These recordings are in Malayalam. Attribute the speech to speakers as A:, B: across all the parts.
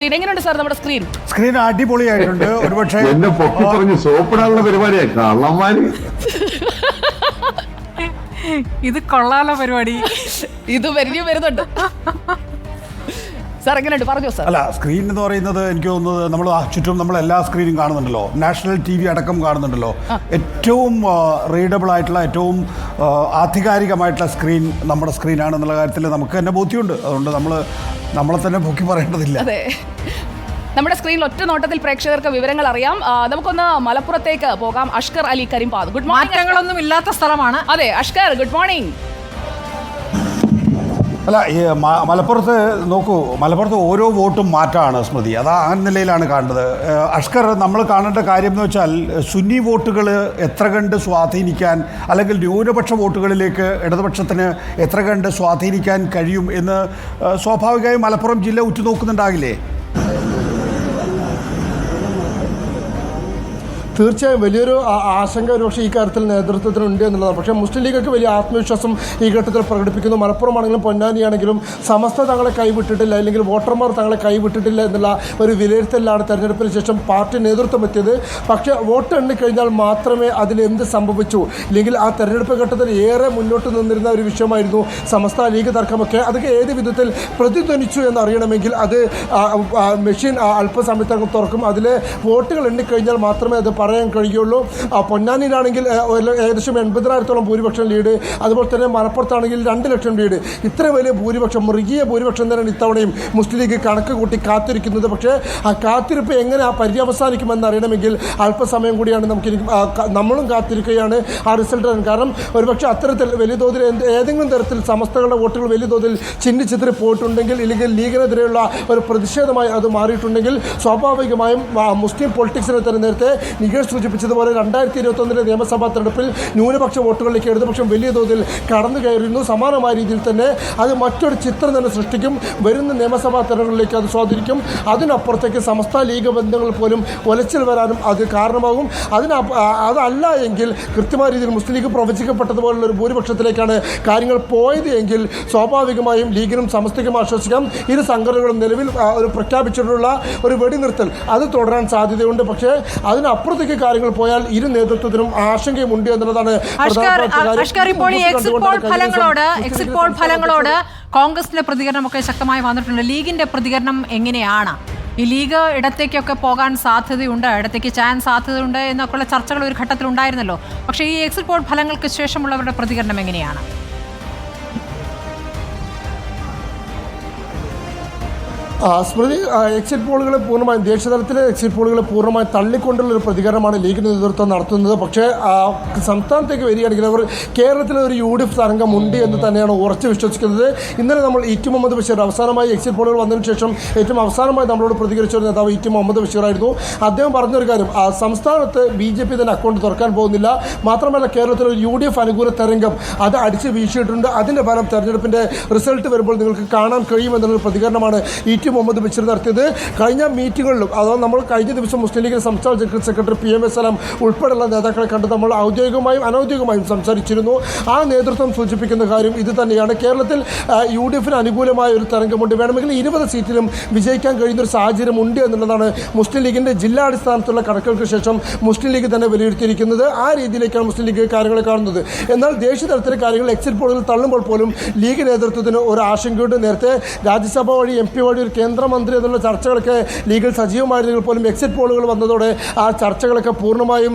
A: സ്ക്രീൻ എങ്ങനെയുണ്ട് സാർ നമ്മുടെ സ്ക്രീൻ
B: സ്ക്രീൻ അടിപൊളിയായിട്ടുണ്ട്. ഒരുപക്ഷെ
C: എന്നെ പൊക്കി പറഞ്ഞ് സോപ്പിടാനുള്ള പരിപാടിയാ. കള്ളന്മാര്.
D: ഇത് കൊള്ളാലോ പരിപാടി.
A: ഇത് വലിയ വരുന്നുണ്ട്. സാർ എങ്ങനെയുണ്ട്? പറഞ്ഞോ സാർ.
B: അല്ല സ്ക്രീൻ എന്ന് പറയുന്നത് എനിക്ക് തോന്നുന്നത് നമ്മൾ ചുറ്റും നമ്മൾ എല്ലാ സ്ക്രീനും കാണുന്നുണ്ടല്ലോ. നാഷണൽ ടി വി അടക്കം കാണുന്നുണ്ടല്ലോ. ഏറ്റവും റീഡബിൾ ആയിട്ടുള്ള ഏറ്റവും ആധികാരികമായിട്ടുള്ള സ്ക്രീൻ നമ്മുടെ സ്ക്രീനാണ് എന്നുള്ള കാര്യത്തിൽ നമുക്ക് തന്നെ ബോധ്യമുണ്ട്. അതുകൊണ്ട് നമ്മൾ നമ്മളെ തന്നെ പൊക്കി പറയേണ്ടതില്ല.
A: അതെ. നമ്മുടെ സ്ക്രീനിൽ ഒറ്റ നോട്ടത്തിൽ പ്രേക്ഷകർക്ക് വിവരങ്ങൾ അറിയാം. നമുക്കൊന്ന് മലപ്പുറത്തേക്ക് പോകാം. അഷ്കർ അലി കരിമ്പാദ് ഗുഡ് മോർണിംഗ്
D: മാറ്റങ്ങളൊന്നും ഇല്ലാത്ത സ്ഥലമാണ്.
A: അതെ അഷ്കർ ഗുഡ് മോർണിംഗ്
B: അല്ല ഈ മലപ്പുറത്ത് നോക്കൂ മലപ്പുറത്ത് ഓരോ വോട്ടും മാറ്റമാണ് സ്മൃതി. അത് ആ നിലയിലാണ് കാണുന്നത്. അഷ്കർ നമ്മൾ കാണേണ്ട കാര്യം എന്ന് വെച്ചാൽ സുന്നി വോട്ടുകൾ എത്ര കണ്ട് സ്വാധീനിക്കാൻ അല്ലെങ്കിൽ ന്യൂനപക്ഷ വോട്ടുകളിലേക്ക് ഇടതുപക്ഷത്തിന് എത്ര കണ്ട് സ്വാധീനിക്കാൻ കഴിയും എന്ന് സ്വാഭാവികമായും മലപ്പുറം ജില്ല ഉറ്റുനോക്കുന്നുണ്ടാകില്ലേ?
E: തീർച്ചയായും വലിയൊരു ആശങ്ക ഒരുപക്ഷെ ഈ കാര്യത്തിൽ നേതൃത്വത്തിനുണ്ട് എന്നുള്ളതാണ്. പക്ഷേ മുസ്ലിം ലീഗൊക്കെ വലിയ ആത്മവിശ്വാസം ഈ ഘട്ടത്തിൽ പ്രകടിപ്പിക്കുന്നു. മലപ്പുറം ആണെങ്കിലും പൊന്നാനിയാണെങ്കിലും സമസ്ത തങ്ങളെ കൈവിട്ടിട്ടില്ല അല്ലെങ്കിൽ വോട്ടർമാർ തങ്ങളെ കൈവിട്ടിട്ടില്ല എന്നുള്ള ഒരു വിലയിരുത്തലിലാണ് തെരഞ്ഞെടുപ്പിന് ശേഷം പാർട്ടി നേതൃത്വം എത്തിയത്. പക്ഷേ വോട്ട് എണ്ണിക്കഴിഞ്ഞാൽ മാത്രമേ അതിൽ എന്ത് സംഭവിച്ചു? അല്ലെങ്കിൽ ആ തെരഞ്ഞെടുപ്പ് ഘട്ടത്തിൽ ഏറെ മുന്നോട്ട് നിന്നിരുന്ന ഒരു വിഷയമായിരുന്നു സമസ്ത ലീഗ് തർക്കമൊക്കെ. അതൊക്കെ ഏത് വിധത്തിൽ പ്രതിധ്വനിച്ചു എന്നറിയണമെങ്കിൽ അത് മെഷീൻ ആ, അല്പസമയത്തകം തുറക്കും. അതിലെ വോട്ടുകൾ എണ്ണിക്കഴിഞ്ഞാൽ മാത്രമേ അത് കഴിയുള്ളൂ. ആ, പൊന്നാനിയിലാണെങ്കിൽ ഏകദേശം എൺപതിനായിരത്തോളം ഭൂരിപക്ഷം ലീഡ് അതുപോലെ തന്നെ മലപ്പുറത്താണെങ്കിൽ രണ്ട് ലക്ഷം ലീഡ് ഇത്ര വലിയ ഭൂരിപക്ഷം മൃഗീയ ഭൂരിപക്ഷം തന്നെയാണ് ഇത്തവണയും മുസ്ലിം ലീഗ് കണക്ക് കൂട്ടി കാത്തിരിക്കുന്നത്. പക്ഷേ ആ കാത്തിരിപ്പ് എങ്ങനെ ആ പര്യവസാനിക്കുമെന്ന് അറിയണമെങ്കിൽ അല്പസമയം കൂടിയാണ് നമുക്ക് നമ്മളും കാത്തിരിക്കുകയാണ് ആ റിസൾട്ട് കാരണം ഒരുപക്ഷെ അത്തരത്തിൽ വലിയ തോതിൽ ഏതെങ്കിലും തരത്തിൽ സമസ്തകളുടെ വോട്ടുകൾ വലിയ തോതിൽ ചിഹ്നിച്ചിത്തിരി പോയിട്ടുണ്ടെങ്കിൽ ഇല്ലെങ്കിൽ ലീഗിനെതിരെയുള്ള ഒരു പ്രതിഷേധമായി അത് മാറിയിട്ടുണ്ടെങ്കിൽ സ്വാഭാവികമായും മുസ്ലിം പൊളിറ്റിക്സിനെ തന്നെ നേരത്തെ നികേഷ് സൂചിപ്പിച്ചതുപോലെ രണ്ടായിരത്തി ഇരുപത്തൊന്നിലെ നിയമസഭാ തെരഞ്ഞെടുപ്പിൽ ന്യൂനപക്ഷ വോട്ടുകളിലേക്ക് ഇടതുപക്ഷം വലിയ തോതിൽ കടന്നു കയറിയിരുന്നു. സമാനമായ രീതിയിൽ തന്നെ അത് മറ്റൊരു ചിത്രം തന്നെ സൃഷ്ടിക്കും. വരുന്ന നിയമസഭാ തെരഞ്ഞെടുപ്പിലേക്ക് അത് സ്വാധീനിക്കും. അതിനപ്പുറത്തേക്ക് സമസ്ത ലീഗ് ബന്ധങ്ങൾ പോലും ഒലച്ചിൽ വരാനും അത് കാരണമാകും. അതിന അതല്ല എങ്കിൽ കൃത്യമായ രീതിയിൽ മുസ്ലിം ലീഗ് പ്രവചിക്കപ്പെട്ടതുപോലുള്ള ഒരു ഭൂരിപക്ഷത്തിലേക്കാണ് കാര്യങ്ങൾ പോയത് എങ്കിൽ സ്വാഭാവികമായും ലീഗിനും സമസ്തയ്ക്കും ആശ്വസിക്കാം. ഇരു സംഘടനകളും നിലവിൽ ഒരു പ്രഖ്യാപിച്ചിട്ടുള്ള ഒരു വെടിനിർത്തൽ. അത് തുടരാൻ സാധ്യതയുണ്ട്. പക്ഷേ അതിനപ്പുറത്തേക്ക് കാര്യങ്ങൾ പോയാൽ ഇരു നേതൃത്വത്തിനും ആശങ്കയുമുണ്ട് എന്നുള്ളതാണ്
D: ഫലങ്ങളോട് എക്സിറ്റ് പോൾ ഫലങ്ങളോട് കോൺഗ്രസിന്റെ പ്രതികരണമൊക്കെ ശക്തമായി വന്നിട്ടുണ്ട്. ലീഗിന്റെ പ്രതികരണം എങ്ങനെയാണ്? ഈ ലീഗ് ഇടത്തേക്കൊക്കെ പോകാൻ സാധ്യതയുണ്ട് ഇടത്തേക്ക് ചാൻ സാധ്യതയുണ്ട് എന്നൊക്കെയുള്ള ചർച്ചകൾ ഒരു ഘട്ടത്തിൽ ഉണ്ടായിരുന്നല്ലോ പക്ഷേ ഈ എക്സിറ്റ് പോൾ ഫലങ്ങൾക്ക് ശേഷമുള്ളവരുടെ പ്രതികരണം എങ്ങനെയാണ്?
E: സ്മൃതി എക്സിറ്റ് പോളുകളെ പൂർണമായും ദേശീയതലത്തിലെ എക്സിറ്റ് പോളുകളെ പൂർണമായും തള്ളിക്കൊണ്ടുള്ള ഒരു പ്രതികരണമാണ് ലീഗ് നേതൃത്വം നടത്തുന്നത്. പക്ഷേ സംസ്ഥാനത്തേക്ക് വരികയാണെങ്കിൽ അവർ കേരളത്തിലെ ഒരു യു ഡി എഫ് തരംഗമുണ്ട് എന്ന് തന്നെയാണ് ഉറച്ചു വിശ്വസിക്കുന്നത്. ഇന്നലെ നമ്മൾ ഇ ടി മുഹമ്മദ് ബഷീർ അവസാനമായി എക്സിറ്റ് പോളുകൾ വന്നതിന് ശേഷം ഏറ്റവും അവസാനമായി നമ്മളോട് പ്രതികരിച്ച ഒരു നേതാവ് ഇ ടി മുഹമ്മദ് ബഷീറായിരുന്നു അദ്ദേഹം പറഞ്ഞൊരു കാര്യം സംസ്ഥാനത്ത് ബി ജെ പി തന്നെ അക്കൗണ്ട് തുറക്കാൻ പോകുന്നില്ല. മാത്രമല്ല കേരളത്തിൽ ഒരു യു ഡി എഫ് അനുകൂല തരംഗം അത് അടിച്ച് വീശിയിട്ടുണ്ട്. അതിന്റെ ഫലം തെരഞ്ഞെടുപ്പിന്റെ റിസൾട്ട് വരുമ്പോൾ നിങ്ങൾക്ക് കാണാൻ കഴിയുമെന്നുള്ളൊരു പ്രതികരണമാണ് ഇ ടി മുഹമ്മദ് ബഷീർ നടത്തിയത്. കഴിഞ്ഞ മീറ്റിങ്ങുകളിലും അതോ നമ്മൾ കഴിഞ്ഞ ദിവസം മുസ്ലിം ലീഗിന്റെ സംസ്ഥാന general secretary P M S Salam ഉൾപ്പെടെയുള്ള നേതാക്കളെ കണ്ട് നമ്മൾ ഔദ്യോഗികമായും അനൗദ്യോഗികമായും സംസാരിച്ചിരുന്നു. ആ നേതൃത്വം സൂചിപ്പിക്കുന്ന കാര്യം ഇത് തന്നെയാണ്. കേരളത്തിൽ യു ഡി എഫിന് അനുകൂലമായ ഒരു തരംഗമുണ്ട്. വേണമെങ്കിൽ ഇരുപത് സീറ്റിലും വിജയിക്കാൻ കഴിയുന്ന ഒരു സാഹചര്യം ഉണ്ട് എന്നുള്ളതാണ് മുസ്ലിം ലീഗിന്റെ ജില്ലാടിസ്ഥാനത്തുള്ള കണക്കുകൾക്ക് ശേഷം മുസ്ലിം ലീഗ് തന്നെ വിലയിരുത്തിയിരിക്കുന്നത്. ആ രീതിയിലേക്കാണ് മുസ്ലിം ലീഗ് കാര്യങ്ങളെ കാണുന്നത്. എന്നാൽ ദേശീയ തലത്തിലെ കാര്യങ്ങൾ എക്സിറ്റ് പോളുകൾ തള്ളുമ്പോൾ പോലും ലീഗ് നേതൃത്വത്തിന് ഒരു ആശങ്കയുണ്ട്. നേരത്തെ രാജ്യസഭ വഴി എം പി വഴി ഒരു കേന്ദ്രമന്ത്രി എന്നുള്ള ചർച്ചകളൊക്കെ ലീഗൽ സജീവമായിരുന്നെങ്കിൽ പോലും എക്സിറ്റ് പോളുകൾ വന്നതോടെ ആ ചർച്ചകളൊക്കെ പൂർണമായും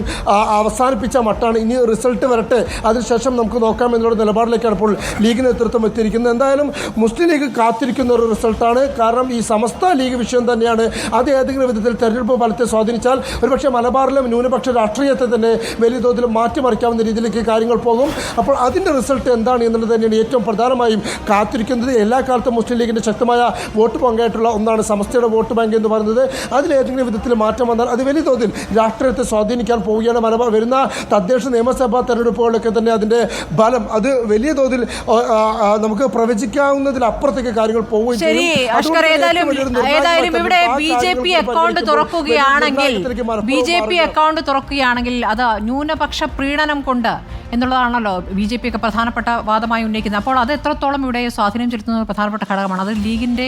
E: അവസാനിപ്പിച്ച മട്ടാണ്. ഇനി റിസൾട്ട് വരട്ടെ. അതിനുശേഷം നമുക്ക് നോക്കാം എന്നുള്ള നിലപാടിലേക്കാണ് ഇപ്പോൾ ലീഗ് നേതൃത്വം എത്തിയിരിക്കുന്നത്. എന്തായാലും മുസ്ലിം ലീഗ് കാത്തിരിക്കുന്ന ഒരു റിസൾട്ടാണ് കാരണം ഈ സമസ്ത ലീഗ് വിഷയം തന്നെയാണ്. അത് ഏതെങ്കിലും വിധത്തിൽ തെരഞ്ഞെടുപ്പ് ഫലത്തെ സ്വാധീനിച്ചാൽ ഒരുപക്ഷെ മലബാറിലെ ന്യൂനപക്ഷ രാഷ്ട്രീയത്തെ തന്നെ വലിയ തോതിൽ മാറ്റിമറിക്കാവുന്ന രീതിയിലേക്ക് കാര്യങ്ങൾ പോകും. അപ്പോൾ അതിന്റെ റിസൾട്ട് എന്താണ് എന്നുള്ളത് തന്നെയാണ് ഏറ്റവും പ്രധാനമായും കാത്തിരിക്കുന്നത്. എല്ലാ കാലത്തും മുസ്ലിം ലീഗിന്റെ ശക്തമായ വോട്ട് പങ്കായിട്ടുള്ള ഒന്നാണ് സമസ്തയുടെ വോട്ട് ബാങ്ക് എന്ന് പറയുന്നത്. അതിലേതെങ്കിലും വിധത്തിൽ മാറ്റം വന്നാൽ അത് വലിയ തോതിൽ രാഷ്ട്രീയത്തെ സ്വാധീനിക്കാൻ പോവുകയാണ് മലബാർ വരുന്ന തദ്ദേശ നിയമസഭാ തെരഞ്ഞെടുപ്പുകളിലൊക്കെ തന്നെ അതിന്റെ ബലം. അത് വലിയ തോതിൽ നമുക്ക് പ്രവചിക്കാവുന്നതിൽ അപ്പുറത്തേക്ക് കാര്യങ്ങൾ പോവുകയും
D: ഏതായാലും ഇവിടെ ബി ജെ പി അക്കൗണ്ട് തുറക്കുകയാണെങ്കിൽ ബി ജെ പി അക്കൗണ്ട് തുറക്കുകയാണെങ്കിൽ അത് ന്യൂനപക്ഷ പ്രീണനം കൊണ്ട് എന്നുള്ളതാണല്ലോ ബി ജെ പി ഒക്കെ പ്രധാനപ്പെട്ട വാദമായി ഉന്നയിക്കുന്നത്. അപ്പോൾ അത് എത്രത്തോളം ഇവിടെ സ്വാധീനം ചെലുത്തുന്ന ഒരു പ്രധാനപ്പെട്ട ഘടകമാണ്? അത് ലീഗിന്റെ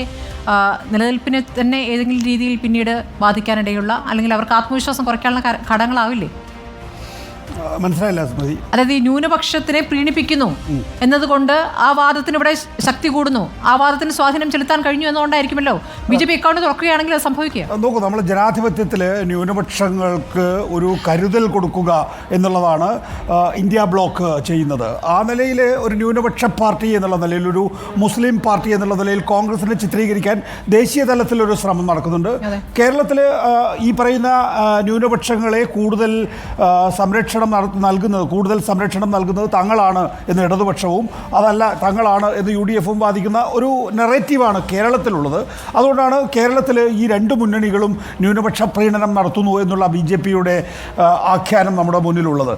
D: നിലനിൽപ്പിനെ തന്നെ ഏതെങ്കിലും രീതിയിൽ പിന്നീട് ബാധിക്കാനിടയുള്ള അല്ലെങ്കിൽ അവർക്ക് ആത്മവിശ്വാസം കുറയ്ക്കാനുള്ള ഘടകങ്ങളാവില്ലേ?
B: മനസ്സിലായില്ല സ്മൃതി.
D: അതായത് ഈ ന്യൂനപക്ഷത്തിനെ പ്രീണിപ്പിക്കുന്നു എന്നതുകൊണ്ട് ആ വാദത്തിന് ഇവിടെ ശക്തി കൂടുന്നു. ആ വാദത്തിന് സ്വാധീനം ചെലുത്താൻ കഴിഞ്ഞു എന്നുകൊണ്ടായിരിക്കുമല്ലോ ബി ജെ പി അക്കൗണ്ട് തുറക്കുകയാണെങ്കിൽ അത് സംഭവിക്കുക.
B: നോക്കൂ നമ്മൾ ജനാധിപത്യത്തിൽ ന്യൂനപക്ഷങ്ങൾക്ക് ഒരു കരുതൽ കൊടുക്കുക എന്നുള്ളതാണ് ഇന്ത്യ ബ്ലോക്ക് ചെയ്യുന്നത്. ആ നിലയിൽ ഒരു ന്യൂനപക്ഷ പാർട്ടി എന്നുള്ള നിലയിൽ ഒരു മുസ്ലിം പാർട്ടി എന്നുള്ള നിലയിൽ കോൺഗ്രസിനെ ചിത്രീകരിക്കാൻ ദേശീയ തലത്തിൽ ഒരു ശ്രമം നടക്കുന്നുണ്ട്. കേരളത്തിൽ ഈ പറയുന്ന ന്യൂനപക്ഷങ്ങളെ കൂടുതൽ ആ, സംരക്ഷണം നൽകുന്നത് കൂടുതൽ സംരക്ഷണം നൽകുന്നത് തങ്ങളാണ് എന്ന് ഇടതുപക്ഷവും അതല്ല തങ്ങളാണ് എന്ന് യു ഡി എഫും വാദിക്കുന്ന ഒരു നെറേറ്റീവാണ് കേരളത്തിലുള്ളത്. അതുകൊണ്ടാണ് കേരളത്തിൽ ഈ രണ്ട് മുന്നണികളും ന്യൂനപക്ഷ പ്രീണനം നടത്തുന്നു എന്നുള്ള ബി ജെ പിയുടെ ആഖ്യാനം നമ്മുടെ മുന്നിലുള്ളത്.